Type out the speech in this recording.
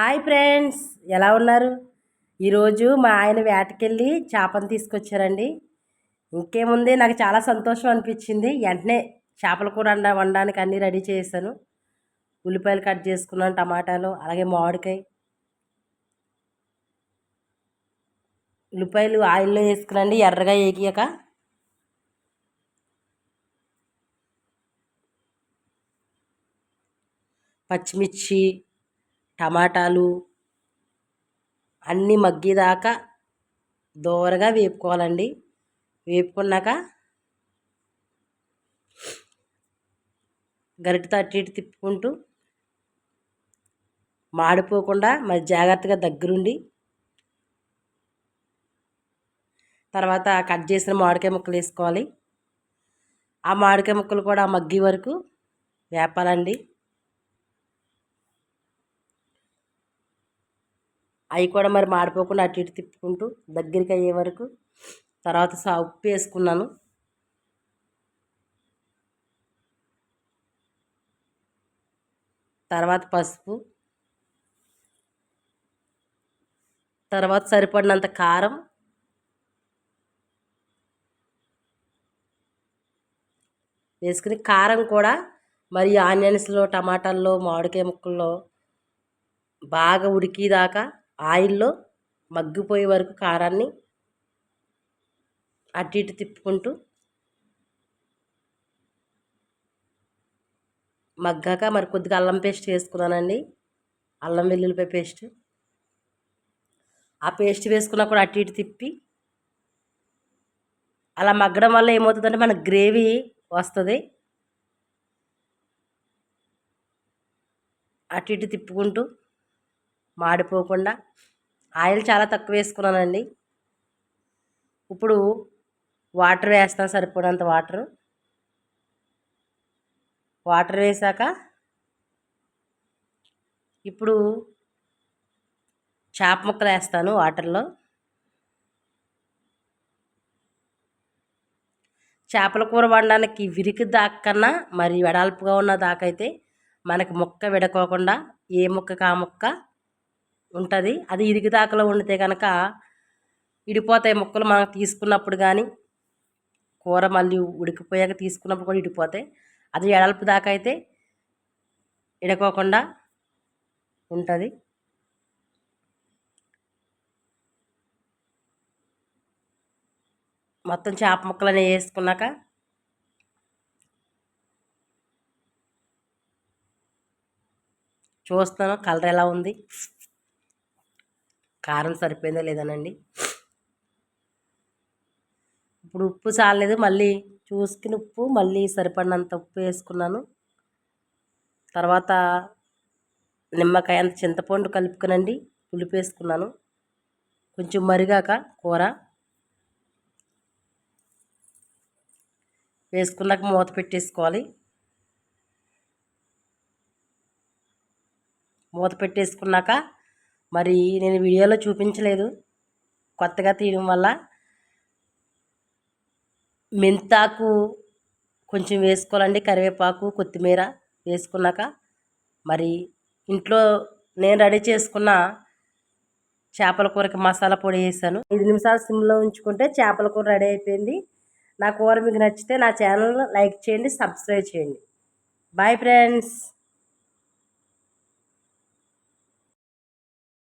Hi friends ఎలా ఉన్నారు? ఈరోజు మా ఆయన వేటకెళ్ళి చేపను తీసుకొచ్చారండి. ఇంకేముంది? నాకు చాలా సంతోషం అనిపించింది. వెంటనే చేపల కూర వండ వండడానికి అన్నీ రెడీ చేశాను. ఉల్లిపాయలు కట్ చేసుకున్నాను టమాటాలు అలాగే మామిడికాయ. ఉల్లిపాయలు ఆయిల్లో వేసుకునండి ఎర్రగా వేగియాక. పచ్చిమిర్చి టమాటాలు అన్నీ మగ్గేదాకా దోరగా వేపుకోవాలండి. వేపుకున్నాక గరిటతో అటు ఇటు తిప్పుకుంటూ మాడిపోకుండా మరి జాగ్రత్తగా దగ్గరుండి తర్వాత కట్ చేసిన మామిడికాయ ముక్కలు వేసుకోవాలి. ఆ మామిడికాయ ముక్కలు కూడా మగ్గి వరకు వేపాలండి. అవి కూడా మరి మాడిపోకుండా అటు ఇటు తిప్పుకుంటూ దగ్గరికి అయ్యే వరకు తర్వాత సా ఉప్పు వేసుకున్నాను తర్వాత పసుపు తర్వాత సరిపడినంత కారం వేసుకుని కారం కూడా మరి ఆనియన్స్లో టమాటాల్లో మామిడికాయ ముక్కల్లో బాగా ఉడికిదాకా ఆయిల్లో మగ్గిపోయే వరకు కారాన్ని అటు ఇటు తిప్పుకుంటూ మగ్గాక మరి కొద్దిగా అల్లం పేస్ట్ వేసుకున్నానండి. అల్లం వెల్లుల్లిపాయ పేస్ట్. ఆ పేస్ట్ వేసుకున్నా కూడా అటు ఇటు తిప్పి అలా మగ్గడం వల్ల ఏమవుతుందంటే మన గ్రేవీ వస్తుంది. అటు ఇటు తిప్పుకుంటూ మాడిపోకుండా. ఆయిల్ చాలా తక్కువ వేసుకున్నానండి. ఇప్పుడు వాటర్ వేస్తాను సరిపోనంత వాటర్. వాటర్ వేసాక ఇప్పుడు చేప ముక్కలు వేస్తాను వాటర్లో. చేపల కూర వండడానికి విరికి దాక్కన్నా మరి వెడల్పుగా ఉన్న దాకైతే మనకి ముక్క విడకోకుండా ఏ ముక్క ఆ ముక్క ఉంటుంది. అది ఇరిగిదాకలో వండితే కనుక ఇడిపోతాయి ముక్కలు మనం తీసుకున్నప్పుడు కానీ కూర మళ్ళీ ఉడికిపోయాక తీసుకున్నప్పుడు కూడా ఇడిపోతాయి. అది ఎడల్పు దాకా అయితే ఇడకోకుండా ఉంటుంది. మొత్తం చేప ముక్కలనే వేసుకున్నాక చూస్తాను కలర్ ఎలా ఉంది. కారం సరిపోయిందో లేదనండి. ఇప్పుడు ఉప్పు చాలేదు మళ్ళీ చూసుకుని ఉప్పు మళ్ళీ సరిపడినంత ఉప్పు వేసుకున్నాను. తర్వాత నిమ్మకాయ అంత చింతపండు కలుపుకునండి పులుపు వేసుకున్నాను. కొంచెం మరిగాక కూర. వేసుకున్నాక మూత పెట్టేసుకోవాలి. మూత పెట్టేసుకున్నాక మరి నేను వీడియోలో చూపించలేదు. కొత్తగా తీయడం వల్ల మెంతాకు కొంచెం వేసుకోవాలండి. కరివేపాకు కొత్తిమీర వేసుకున్నాక. మరి ఇంట్లో నేను రెడీ చేసుకున్న చేపల కూరకి మసాలా పొడి వేసాను. ఐదు నిమిషాలు సిమ్లో ఉంచుకుంటే చేపల కూర రెడీ అయిపోయింది. నా కూర మీకు నచ్చితే నా ఛానల్ లైక్ చేయండి సబ్స్క్రైబ్ చేయండి. Bye friends.